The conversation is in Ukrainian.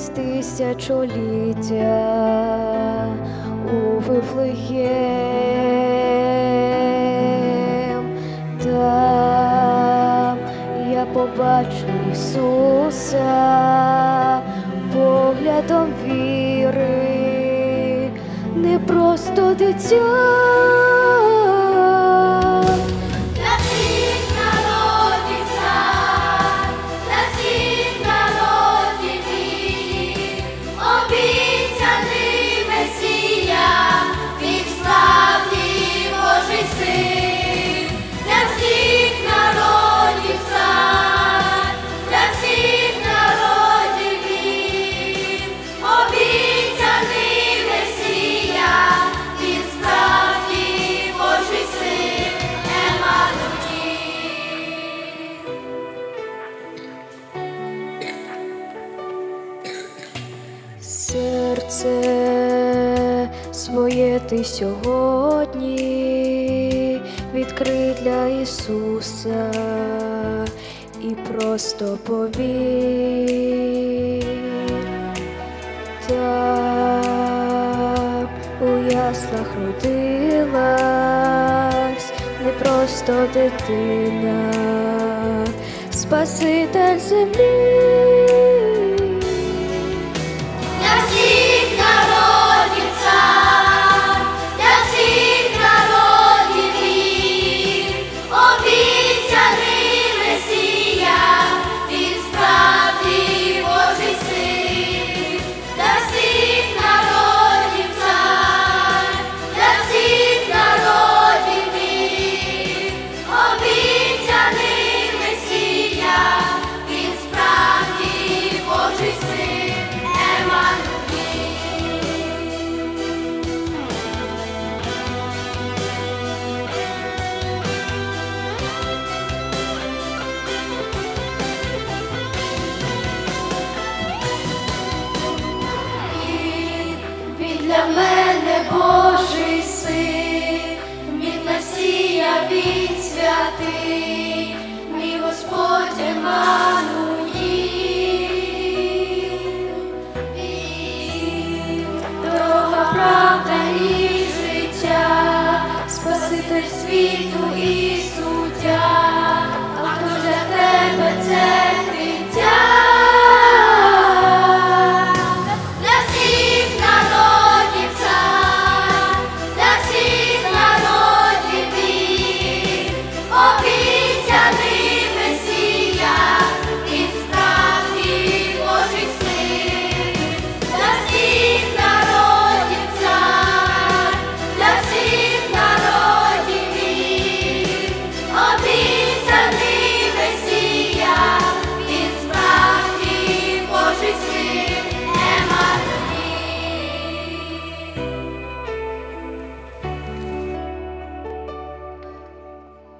крізь тисячоліття у Вифлеєм. Там я побачу Ісуса поглядом віри, не просто дитя. серце своє ти сьогодні відкрий для Ісуса і просто повір. Так у яслах родилась не просто дитина, Спаситель землі. Божий син, від насія від святий, мій Господь Еммануїл. Він, дорога, правда і життя, Спаситель світу і.